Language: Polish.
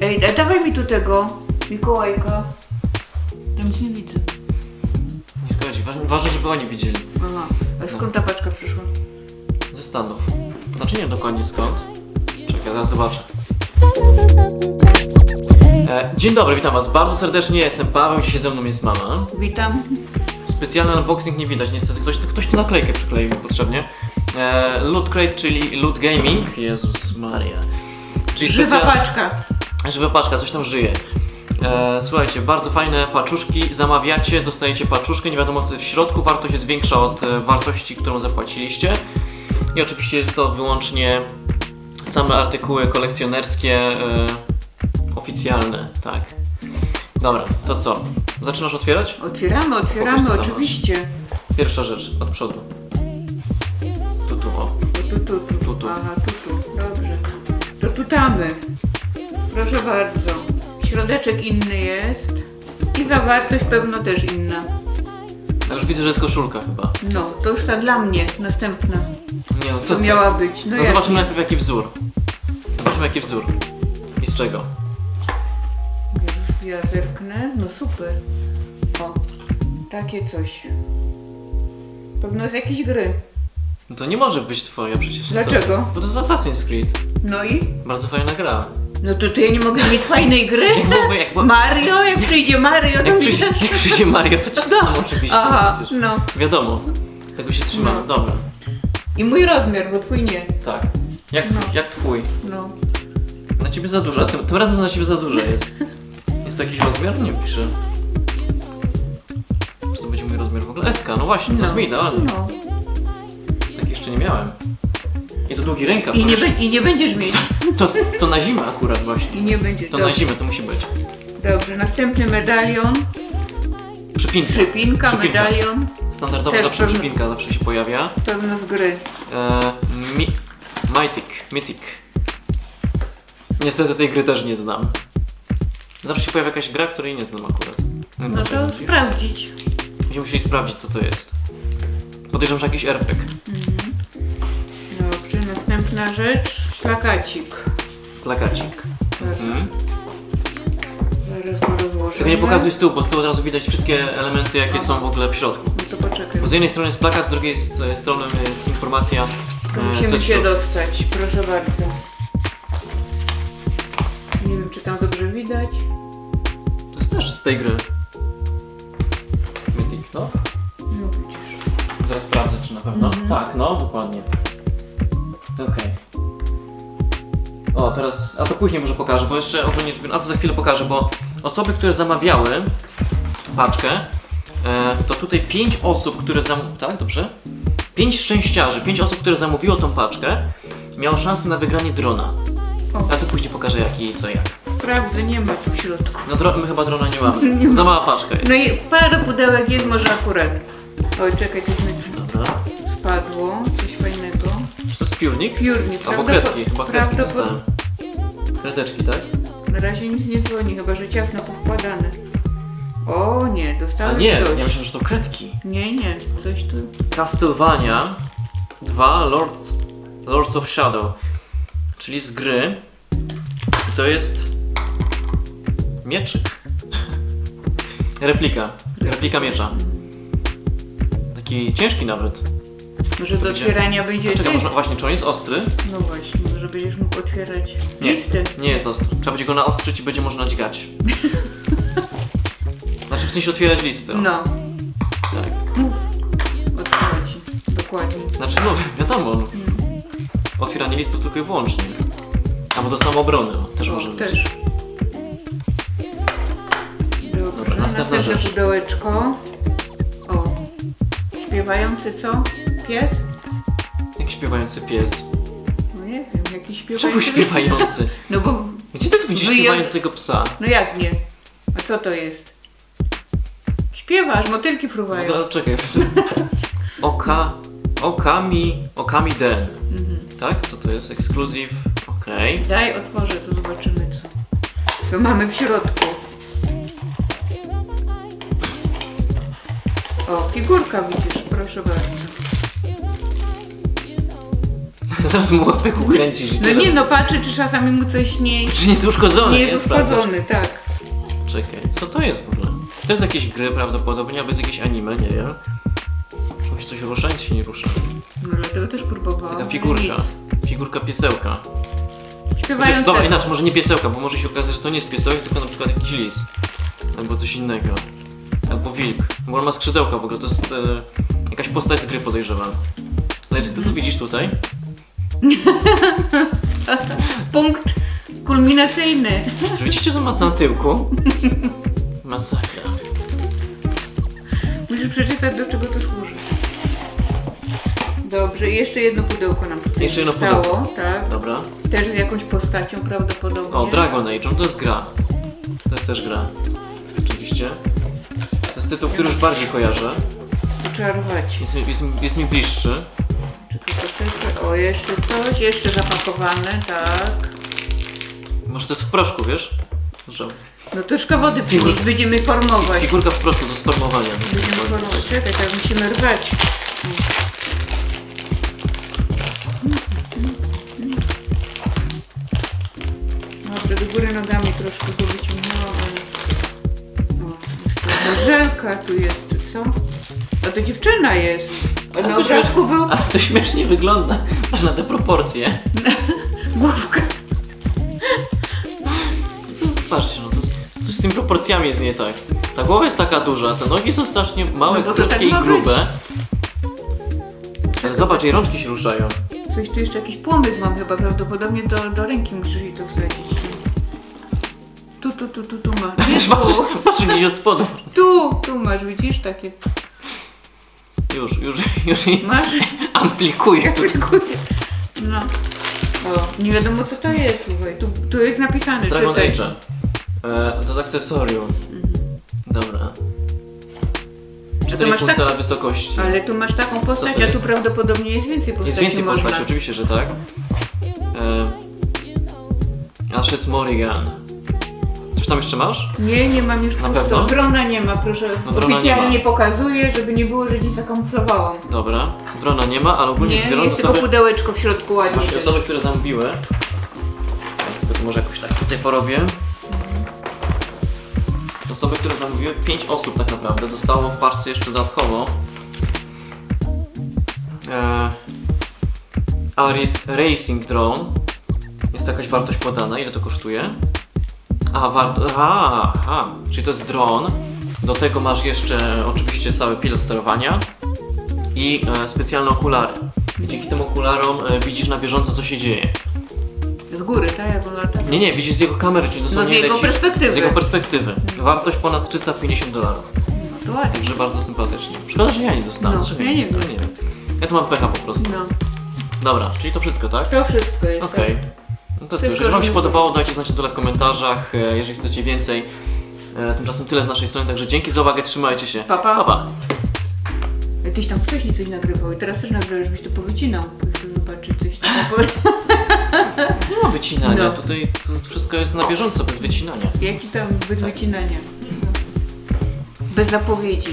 Ej, da- dawaj mi tu tego Mikołajka. Tam nic nie widzę. Nie szkodzi, wa- ważne, żeby oni widzieli. Aha, a skąd ta paczka przyszła? Ze Stanów. Znaczy nie dokładnie skąd. Czekaj, zaraz zobaczę. E, dzień dobry, witam was bardzo serdecznie, jestem Paweł, dzisiaj ze mną jest mama. Witam. Specjalny unboxing nie widać, niestety ktoś, ktoś tu naklejkę przykleił niepotrzebnie. E, Loot Crate, czyli Loot Gaming. Jezus Maria. Czyli Żywa specja- paczka. Żywa paczka, coś tam żyje. E, słuchajcie, bardzo fajne paczuszki. Zamawiacie, dostajecie paczuszkę, nie wiadomo co jest w środku. Wartość jest większa od e, wartości, którą zapłaciliście. I oczywiście jest to wyłącznie same artykuły kolekcjonerskie, e, oficjalne, tak. Dobra, to co? Zaczynasz otwierać? Otwieramy, otwieramy, co tam oczywiście. Pierwsza rzecz, od przodu. Tu, tu, o. O, tu, tu, tu. Tu, tu. Aha, tu, tu. Dobrze. To tutamy. Proszę bardzo. Środeczek inny jest. I zawartość pewno też inna. Ja już widzę, że jest koszulka chyba. No, to już ta dla mnie następna. Nie no, co ty? miała być. No, No jak zobaczymy nie? najpierw jaki wzór. Zobaczymy jaki wzór. I z czego? Ja zerknę. No super. O, takie coś. Pewno z jakiejś gry. No to nie może być twoja przecież. co? Dlaczego? Bo to jest Assassin's Creed. No i? Bardzo fajna gra. No to, to ja nie mogę mieć fajnej gry? Jak, byłoby, jak, była- Mario? Jak przyjdzie Mario, to jak, mi przyjdzie, jak przyjdzie Mario, to ci dam oczywiście. Aha, Przecież. no. Wiadomo. Tego się trzymamy. No. Dobra. I mój rozmiar, bo twój nie. Tak. Jak, twój, No. jak twój? No. Na ciebie za dużo. a Tym, tym razem na ciebie za dużo jest. Jest to jakiś rozmiar? Nie piszę. Czy to będzie mój rozmiar w ogóle? SK, no właśnie, to jest mi idealnie. No. Tak jeszcze nie miałem. I to długi rękaw. I to nie, już- be, I nie będziesz mieć. To, to na zimę akurat właśnie. I nie będziesz. To na Dobrze. zimę to musi być. Dobrze, następny medalion. Przypinka. Przypinka, medalion. Standardowo Też zawsze pewno- przypinka zawsze się pojawia. Pewno z gry. E, mi, Mythic. Mythic. Niestety tej gry też nie znam. Zawsze się pojawia jakaś gra, której nie znam akurat. Nie No wiem, to sprawdzić. Będziemy musieli sprawdzić co to jest. Podejrzewam, że jakiś RPG. Dobrze, następna rzecz. Plakacik. Plakacik. Tak, Mhm. zaraz go rozłożę. Tylko nie pokazuj z tyłu, bo z tyłu od razu widać wszystkie elementy, jakie są w ogóle w środku. No to poczekaj. Bo z jednej strony jest plakat, z drugiej s- strony jest informacja, To e, co musimy jest w się środku. dostać, proszę bardzo. Nie wiem, czy tam dobrze widać. To jest też z tej gry. Mythic, no. No widzisz. Zaraz sprawdzę, czy na pewno. Mhm. Tak, no, dokładnie. Okej. O, teraz, a to później może pokażę, bo jeszcze ogólnie, a to za chwilę pokażę, bo osoby, które zamawiały paczkę, e, to tutaj pięć osób, które zam... tak, dobrze? Pięć szczęściarzy, pięć osób, które zamówiło tą paczkę, miało szansę na wygranie drona. O, A to później pokażę jak i co jak. sprawdzę, nie ma tu w środku. No dro... my chyba drona nie mamy. Nie ma. Za mała paczka jest. No i parę pudełek jest może akurat. Oj, czekaj, coś mi Dobra. spadło, piórnik? Piórnik, Albo kredki, chyba kredki dostałem. Kredeczki, tak? Na razie nic nie dzwoni, chyba że ciasno powkładane. O nie, A dostałem nie, coś. ja myślałem, że to kredki. Nie, nie, coś tu. Castlevania 2 Lords, Lords of Shadow, czyli z gry. I to jest mieczyk. Replika. Replika miecza. Taki ciężki nawet. Może do będzie- otwierania będzie A czekaj, może, właśnie, czy on jest ostry? No właśnie, może będziesz mógł otwierać Nie, listy. nie jest ostry. Trzeba będzie go naostrzyć i będzie można dźgać. Znaczy w sensie otwierać listy. o. No, Tak. o chodzi. Dokładnie. Znaczy no wiadomo, no. otwieranie listu tylko i wyłącznie. Albo do samoobrony, o, też może być. też. Dobrze, następna następne rzecz. pudełeczko. O, śpiewający co? Pies? Jak śpiewający pies. No nie wiem, jakiś śpiewający. Czemu śpiewający? No bo, Gdzie ty tu widzisz Wyjął- śpiewającego psa? no jak nie? A co to jest? Śpiewasz, motylki fruwają. No, czekaj. Oka... Okami... Okami Den. Mhm. Tak? Co to jest? Exclusive. Okej. Daj, otworzę, to zobaczymy co. Co mamy w środku. O, figurka widzisz, proszę bardzo. Zaraz mu łapek ukręcisz i No tyle. nie no, patrzę czy czasami mu coś nie, Czy nie jest uszkodzony? nie jest uszkodzony, tak. Czekaj, co to jest w ogóle? To jest jakieś gry prawdopodobnie, albo jest jakieś anime, nie wiem. Musi coś ruszać, czy się nie rusza? No dlatego też próbowałam. Taka figurka. nic. Figurka piesełka. Chociaż, Śpiewającego. dobra, inaczej, może nie piesełka, bo może się okazać, że to nie jest piesełek, tylko na przykład jakiś lis. Albo coś innego. Albo wilk. Bo on ma skrzydełka w ogóle, to jest e, jakaś postać z gry podejrzewam. Ale czy ty to widzisz tutaj? Punkt kulminacyjny. Czy widzicie, co ma na tyłku? Masakra. Musisz przeczytać do czego to służy. Dobrze, i jeszcze jedno pudełko nam tutaj Jeszcze jedno zostało, pudełko. tak. Dobra. Też z jakąś postacią prawdopodobnie. O, Dragon Age, no to jest gra. To jest też gra. Oczywiście. To jest tytuł, który już bardziej kojarzę. Czarować. Jest, mi- jest, mi- jest mi bliższy. O, jeszcze coś, jeszcze zapakowane, tak. Może to jest w proszku, wiesz? Że No troszkę wody przynieść, będziemy formować. figurka w proszku do sformowania. Będziemy formować. Czekaj, tak musimy rwać. Dobrze, do góry nogami troszkę go wyciągnąłem. O, jeszcze żelka tu jest, tu co? A to dziewczyna jest. A na to obrazku był Ale to śmiesznie wygląda. Masz na te proporcje. główka. Co, patrzcie, no to jest, coś z tymi proporcjami jest nie tak. Ta głowa jest taka duża, te nogi są strasznie małe, No krótkie tak i grube. Ale Zobacz, jej rączki się ruszają. Coś tu jeszcze jakiś płomyk mam chyba, prawdopodobnie do, do ręki musisz jej to wsadzić. Tu, tu, tu, tu, tu masz. Nie, Masz, masz gdzieś od spodu. Tu, tu masz, widzisz takie. Już, już, już jej Masz? amplikuje. Dziękuję. No. O, nie wiadomo co to jest, słuchaj. Tu, tu jest napisane, Z Dragon czytaj. Age'a. E, to jest akcesorium. Dobra. Cztery masz punkty tak- wysokości. Ale tu masz taką postać, to a tu jest? prawdopodobnie jest więcej postaci Jest więcej można. postaci, oczywiście, że tak. E, Ashes Morrigan. Coś tam jeszcze masz? Nie, nie mam już Na pusto. pewno? Drona nie ma, proszę. No, drona nie Oficjalnie ma. nie pokazuję, żeby nie było, że nie zakamuflowałam. Dobra. Drona nie ma, ale ogólnie Nie, biorąc jest tylko osoby, pudełeczko w środku ładnie. właśnie osoby, które zamówiły. Ja sobie to może jakoś tak tutaj porobię. Osoby, które zamówiły, 5 osób tak naprawdę, dostało w paczce jeszcze dodatkowo e, Aris Racing Drone. Jest to jakaś wartość podana, ile to kosztuje? A, warto, aha, aha, czyli to jest dron. Do tego masz jeszcze oczywiście cały pilot sterowania i e, specjalne okulary. I dzięki tym okularom e, widzisz na bieżąco, co się dzieje. Z góry, tak? Jak on lata. Nie, nie, widzisz z jego kamery, czyli dosłownie No z jego lecisz perspektywy. z jego perspektywy. Wartość ponad 350 dolarów. No to ładnie. Także bardzo sympatycznie. Szkoda, że ja nie dostałem. No, ja nie wiem. Nie wiem. Ja tu mam pecha po prostu. No, Dobra, czyli to wszystko, tak? to wszystko jest. Okej. tak. No to cóż, jeżeli Wam się podobało, dajcie znać na dole w komentarzach, e, jeżeli chcecie więcej. E, Tymczasem tyle z naszej strony, także dzięki za uwagę, trzymajcie się. Pa, pa. pa, pa. Tyś tam wcześniej coś nagrywał i teraz też nagrałeś, żebyś to powycinał. Chcę zobaczyć coś tam. Nie ma wycinania, No. tutaj to wszystko jest na bieżąco, bez wycinania. Jaki tam bez wycinania. Bez zapowiedzi.